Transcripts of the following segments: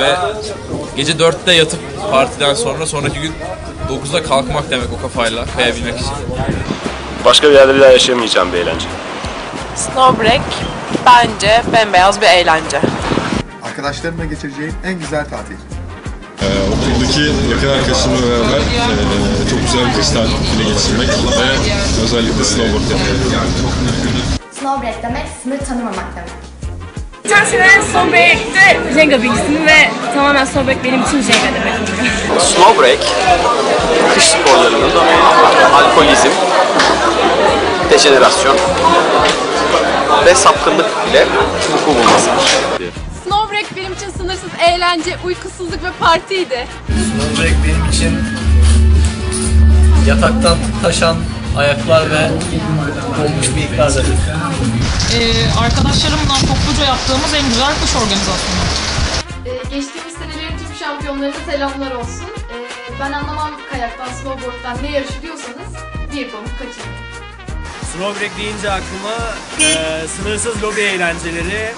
ve gece 4'te yatıp partiden sonra sonraki gün 9'da kalkmak demek o kafayla kayabilmek için. Başka bir yerde bir daha yaşayamayacağım bir eğlence. Snowbreak bence bembeyaz bir eğlence. Arkadaşlarımla geçireceğim en güzel tatil. Ee, okuldaki yakın arkadaşımla beraber ee, çok güzel bir kış tatili geçirmek ve özellikle snowboard yapmak. Snowbreak demek sınır tanımamak demek. Geçen sene Snowbreak'te Jenga bilgisini ve tamamen Snowbreak benim için Jenga demek oluyor. Snowbreak, kış sporlarının alkolizm, dejenerasyon ve sapkınlık ile vuku bulmasıdır. Snowbreak benim için sınırsız eğlence, uykusuzluk ve partiydi. Snowbreak benim için yataktan taşan ayaklar ve olmuş bıyıklardır. arkadaşlarımla topluca yaptığımız en güzel kış organizasyonu. Ee, geçtiğimiz senelerin tüm şampiyonlarına selamlar olsun. Ee, ben anlamam kayaktan, snowboard'dan ne yarışı diyorsanız bir pamuk kaçırmayın. Snowbreak deyince aklıma e, sınırsız lobi eğlenceleri,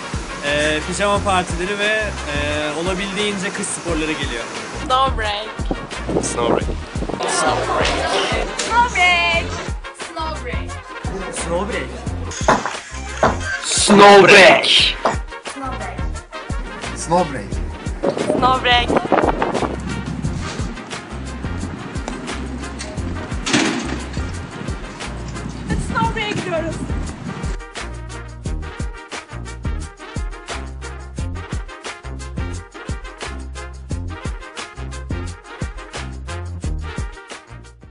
e, pijama partileri ve e, olabildiğince kış sporları geliyor. Snowbreak. Snowbreak. Snowbreak. Snowbreak. Snowbreak. Snowbreak. Snowbreak. Snowbreak. Snowbreak gidiyoruz.